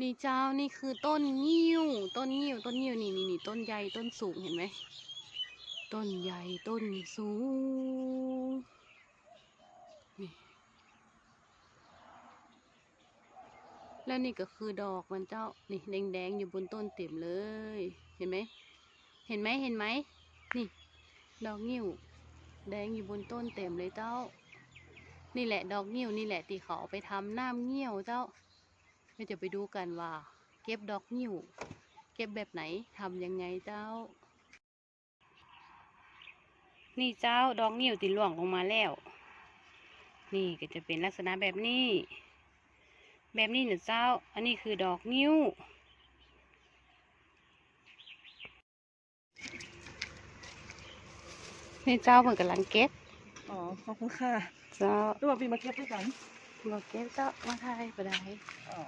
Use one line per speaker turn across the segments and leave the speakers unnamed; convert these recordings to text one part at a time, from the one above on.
นี่เจ้านี่คือต้นงิ้ว ต้นงิ้ว ต้นงิ้วนี่นี่นี่ต้นใหญ่ต้นสูงเห็นไหม ต้นใหญ่ต้นสูงนี่แล้วนี่ก็คือดอกมันเจ้า นี่แดงๆอยู่บนต้นเต็มเลย เห็นไหม เห็นไหมเห็นไหม นี่ ดอกงิ้ว แดงอยู่บนต้นเต็มเลยเจ้า นี่แหละดอกงิ้วนี่แหละที่เขาเอไปทำน้ำเงี้ยวเจ้า เราจะไปดูกันว่า เก็บดอกนิ้ว เก็บแบบไหนทำยังไงเจ้า นี่เจ้าดอกนิ้วติหลวงลงมาแล้ว นี่ก็จะเป็นลักษณะแบบนี้ แบบนี้เนี่ยเจ้า อันนี้คือดอกนิ้วนี่เจ้าเหมือนกำลังเก็บ
อ๋อ ขอบคุณค่ะ
เจ้า
ตัวพี่มาเก็บด้วยกัน
บอกเก็บเจ้ามาถ่ายไปได้
อ๋อ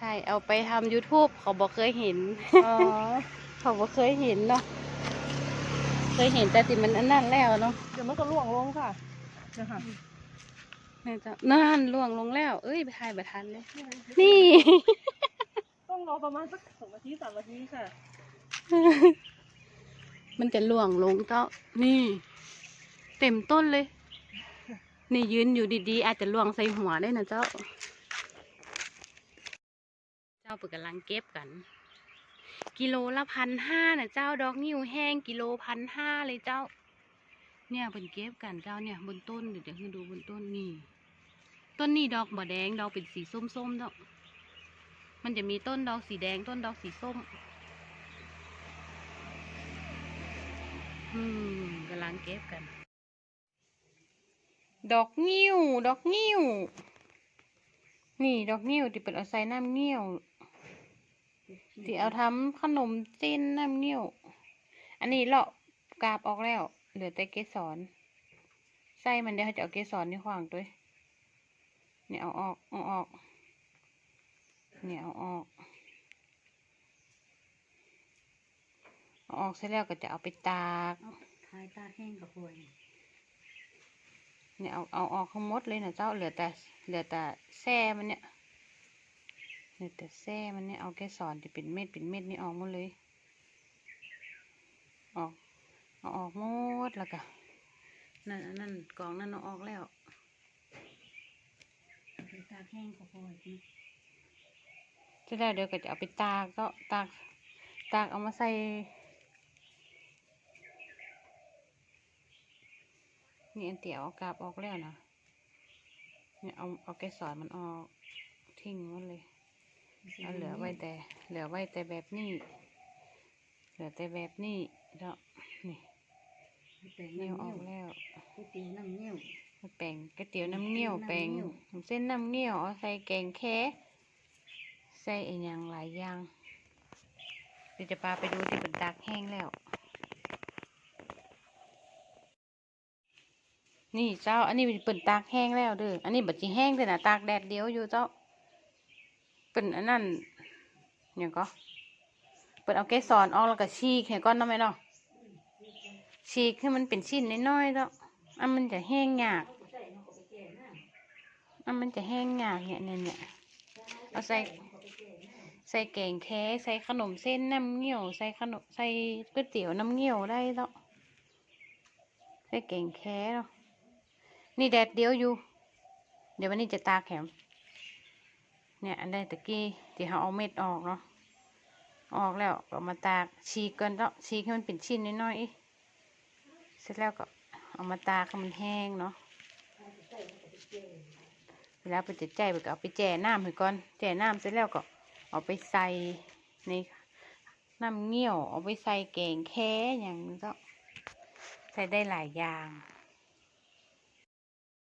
ถ่ายเอาไปทำ YouTube เขาบอกเคยเห็น
อ๋อ
เขาบอกเคยเห็นเนาะ เคยเห็นแต่ติมันอันนั้นแล้วเนาะ
เดี๋ยวมันก็ล่วงลงค่ะเดี๋ยวค่ะ
นี่จ้ะนั่นล่วงลงแล้ว เอ้ยไปถ่ายไปทันเลย นี่
ต้องรอประมาณสักสองนาทีสามนาทีค่ะ
มันจะล่วงลงเจ้านี่ เต็มต้นเลย นี่ยืนอยู่ดีๆ อาจจะล่วงใส่หัวได้นะเจ้า เจ้าเปิดกำลังเก็บกัน กิโลละพันห้านะเจ้าดอกนิ้วแห้งกิโลพันห้าเลยเจ้า เนี่ยเป็นเก็บกันเจ้าเนี่ยบนต้นเดี๋ยวจะให้ดูบนต้นนี่ ต้นนี้ดอกบะแดงดอกเป็นสีส้มๆเจ้ามันจะมีต้นดอกสีแดงต้นดอกสีส้ม อืมกำลังเก็บกัน ดอกงิ้ว ดอกงิ้ว นี่ดอกงิ้วที่เป็นเอาใส่น้ำเงี้ยวที่เอาทำขนมจีนน้ำเงี้ยว อันนี้เลาะกาบออกแล้ว เหลือแต่เกสรไส้มันเดี๋ยวเขาจะเอาเกสรนี่ขวางด้วยเนี่ยเอาออกเอาออกเนี่ยเอาออกเอาออกเสร็จแล้วก็จะเอาไปตาก
คายตาแห้งกับป่วย
เนี่ยเอาเอาออกทั้งหมดเลยนะเจ้าเหลือแต่เหลือแต่แส้มันเนี่ยเหลือแต่แส้มันเนี่ยเอาแค่สอนที่เป็นเม็ดเป็นเม็ดนี่ออกหมดเลย ออกเอาออกหมดแล้วก็นั่นอันนั่นกองนั่นเอาออกแล้ว
คายตาแห้งกับป่วย
เสร็จแล้วเดี๋ยวก็จะเอาไปตากก็ตากตากเอามาใส่ นี่อันเตียวเอากาบออกแล้วนะเนี่ยเอาเอาแกสอนมันออกทิ้งหมันเลยเอาเหลือไว้แต่ เหลือไว้แต่แบบนี้ เหลือแต่แบบนี้แล้วนี่
แป้ง
เนียว
น้ำ
อ
เงี้
อยก
ว
แล้ว
ก๋วยเตี๋ยวน้ำเงี้ยว
แป้งก๋วยเตี๋ยวน้ำเงี้ยว
น้ำเงี้ยว
แป้งเส้นน้ำเงี้ยวเอาใส่แกงแค่ใส่อีกอย่างหลายอย่างเดี๋ยวจะพาไปดูที่เป็นตากแห้งแล้ว นี่เจ้า อันนี้เป็นตากแห้งแล้วเด้อ อันนี้บัดจีแห้งเลยนะตากแดดเดียวอยู่เจ้า เป็นอันนั้นเนี่ยก็ เปิดเอาเกสรออกแล้วก็ฉีกให้ก้อนน้ำไหมเนาะฉีกให้มันเป็นชิ้นน้อยๆแล้วอันมันจะแห้งยาก อันมันจะแห้งยากเนี่ยเนี่ยเนี่ยเอาใส่ใส่แกงแค่ใส่ขนมเส้นน้ำเงี้ยว ใส่ขนมใส่ก๋วยเตี๋ยวน้ำเงี้ยวได้แล้วใส่แกงแค่เนาะ นี่แดดเดียวอยู่ เดี๋ยววันนี้จะตาแข็งเนี่ยอันได้ตะกี้ที่เขาเอาเม็ดออกเนาะออกแล้วก็มาตากฉีกก่อนแล้วฉีกให้มันเป็นชิ้นน้อยๆเสร็จแล้วก็เอามาตากให้มันแห้งเนาะเวลาไปจะใจไปก็เอาไปแจ่น้ำให้ก่อนแจ่น้ำเสร็จแล้วก็เอาไปใส่ในน้ำเงี้ยวเอาไปใส่แกงแค่อย่างนี้ก็ใส่ได้หลายอย่าง